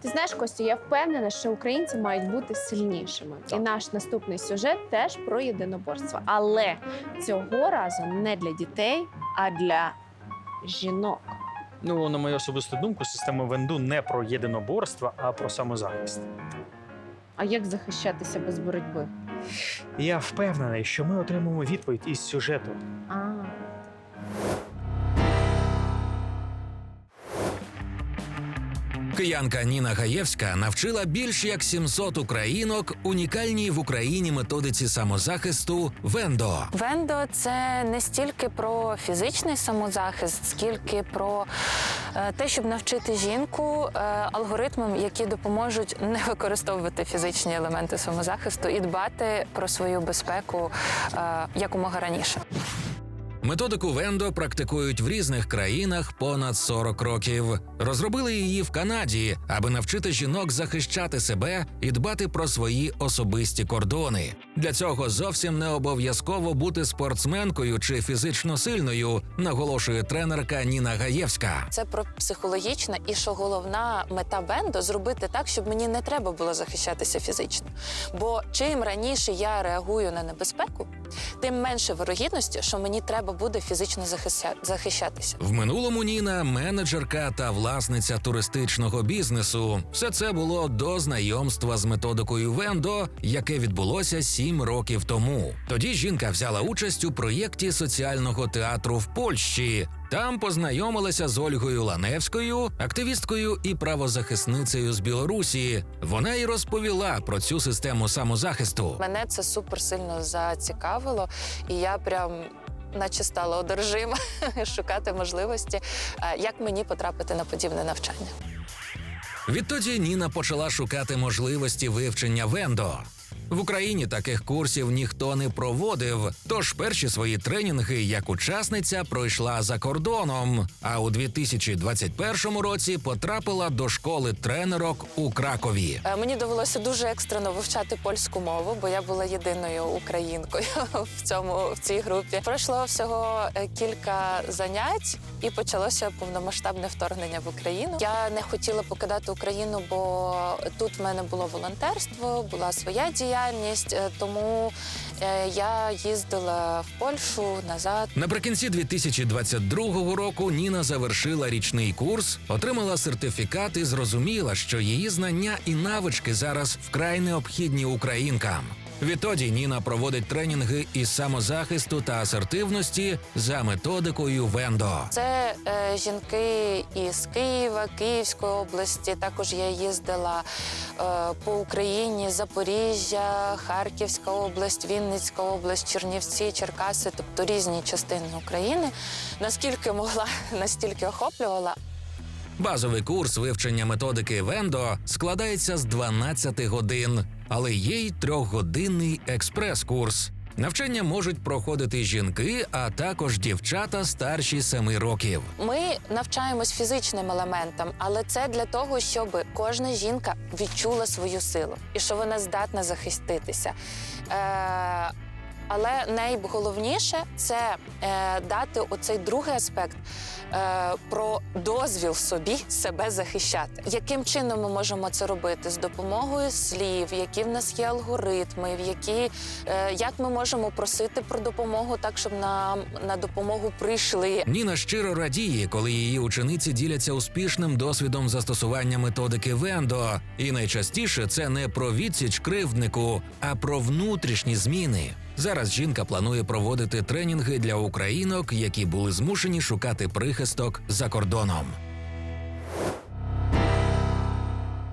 Ти знаєш, Костю, я впевнена, що українці мають бути сильнішими. І наш наступний сюжет теж про єдиноборство. Але цього разу не для дітей, а для жінок. Ну, на мою особисту думку, система Венду не про єдиноборство, а про самозахист. А як захищатися без боротьби? Я впевнений, що ми отримаємо відповідь із сюжету. А, Киянка Ніна Гаєвська навчила більш як 700 українок унікальній в Україні методиці самозахисту Вендо. Вендо це не стільки про фізичний самозахист, скільки про е, те, щоб навчити жінку е, алгоритмам, які допоможуть не використовувати фізичні елементи самозахисту і дбати про свою безпеку е, якомога раніше. Методику Вендо практикують в різних країнах понад 40 років. Розробили її в Канаді, аби навчити жінок захищати себе і дбати про свої особисті кордони. Для цього зовсім не обов'язково бути спортсменкою чи фізично сильною, наголошує тренерка Ніна Гаєвська. Це про психологічне і що головна мета Вендо зробити так, щоб мені не треба було захищатися фізично. Бо чим раніше я реагую на небезпеку, тим менше вирогідності, що мені треба буде фізично захищатися. В минулому Ніна менеджерка та власниця туристичного бізнесу. Все це було до знайомства з методикою Вендо, яке відбулося сім років тому. Тоді жінка взяла участь у проєкті соціального театру в Польщі. Там познайомилася з Ольгою Ланевською, активісткою і правозахисницею з Білорусі. Вона й розповіла про цю систему самозахисту. Мене це супер сильно зацікавило, і я прям. Наче стала одержима шукати можливості, е, як мені потрапити на подібне навчання. Відтоді Ніна почала шукати можливості вивчення вендо. В Україні таких курсів ніхто не проводив, тож перші свої тренінги як учасниця пройшла за кордоном. А у 2021 році потрапила до школи тренерок у Кракові. Е, Мені довелося дуже екстрено вивчати польську мову, бо я була єдиною українкою в цьому в цій групі. Пройшло всього е, кілька занять, і почалося повномасштабне вторгнення в Україну. Я не хотіла покидати Україну, бо тут в мене було волонтерство, була своя діяльність, е, тому е, я їздила в Польщу назад. Наприкінці 2022 року Ніна завершила річний курс, отримала сертифікат і зрозуміла, що її знання і навички зараз вкрай необхідні українкам. Відтоді Ніна проводить тренінги із самозахисту та асертивності за методикою Вендо. Це е, жінки із Києва, Київської області. Також я їздила е, по Україні, Запоріжжя, Харківська область, Вінницька область, Чернівці, Черкаси, тобто різні частини України. Наскільки могла, настільки охоплювала. Базовий курс вивчення методики Вендо складається з 12 годин, але є й трьохгодинний експрес-курс. Навчання можуть проходити жінки, а також дівчата старші семи років. Ми навчаємось фізичним елементам, але це для того, щоб кожна жінка відчула свою силу і що вона здатна захиститися. Е, але найголовніше це е, дати оцей другий аспект е, про дозвіл собі себе захищати. Яким чином ми можемо це робити? З допомогою слів, які в нас є алгоритми, в які е, як ми можемо просити про допомогу, так щоб нам на допомогу прийшли. Ніна щиро радіє, коли її учениці діляться успішним досвідом застосування методики Вендо. І найчастіше це не про відсіч кривднику, а про внутрішні зміни. Зараз жінка планує проводити тренінги для українок, які були змушені шукати прихисток за кордоном.